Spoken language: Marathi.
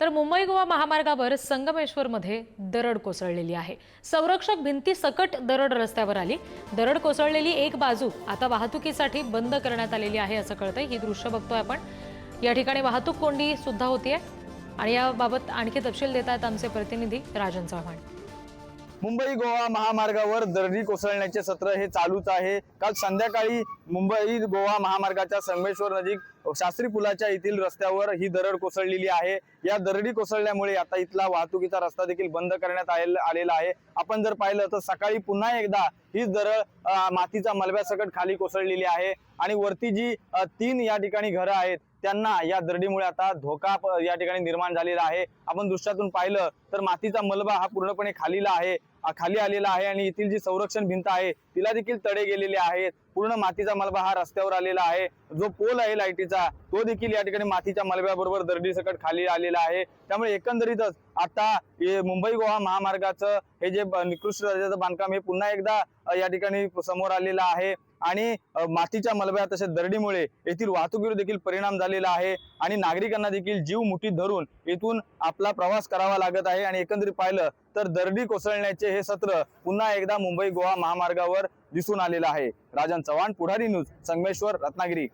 तर मुंबई गोवा महामार्गावर संगमेश्वरमध्ये दरड कोसळलेली आहे. संरक्षक भिंती सकट दरड रस्त्यावर आली. दरड कोसळलेली एक बाजू आता वाहतुकीसाठी बंद करण्यात आलेली आहे असं कळतंय. ही दृश्य बघतोय आपण. या ठिकाणी वाहतूक कोंडी सुद्धा होतीये. आणि याबाबत आणखी तपशील देत आहेत आमचे प्रतिनिधी राजन चव्हाण. मुंबई गोवा महामार्गावर दरडी कोसळण्याचे सत्र हे चालूच आहे. काल संध्याकाळी मुंबई गोवा महामार्गाच्या संगमेश्वर नजीक शास्त्री पुलाच्या येथील रस्त्यावर ही दरड कोसळलेली आहे. या दरडी कोसळल्यामुळे आता इथला वाहतुकीचा रस्ता देखील बंद करण्यात आलेला आहे. आपण जर पाहिलं तर सकाळी पुन्हा एकदा ही दरड मातीचा मलब्यासकट खाली कोसळलेली आहे आणि वरती जी तीन या ठिकाणी घरं आहेत त्यांना या दरडीमुळे आता धोका या ठिकाणी निर्माण झालेला आहे. आपण दृश्यातून पाहिलं तर मातीचा मलबा हा पूर्णपणे खालीला आहे. खाली आलेला आहे आणि येथील जी संरक्षण भिंत आहे तिला देखील तडे गेलेले आहेत. पूर्ण मातीचा मलबा हा रस्त्यावर आलेला आहे. जो पोल आहे लाईटीचा तो देखील या ठिकाणी मातीच्या मलब्याबरोबर दर्डी सकट खाली आलेला आहे. त्यामुळे एकंदरीतच आता मुंबई गोवा महामार्गाचं हे जे निकृष्ट दर्जाचं बांधकाम हे पुन्हा एकदा या ठिकाणी समोर आलेलं आहे. आणि मातीच्या मलब्या तसेच दरडीमुळे येथील वाहतुकीवर देखील परिणाम झालेला आहे आणि नागरिकांना देखील जीव मुठीत धरून येथून आपला प्रवास करावा लागत आहे आणि एकंदरीत पाहिलं तर दरडी कोसळण्याचे हे सत्र पुन्हा एकदा मुंबई गोवा महामार्गावर दिसून आलेलं आहे. राजन चव्हाण पुढारी न्यूज संगमेश्वर रत्नागिरी.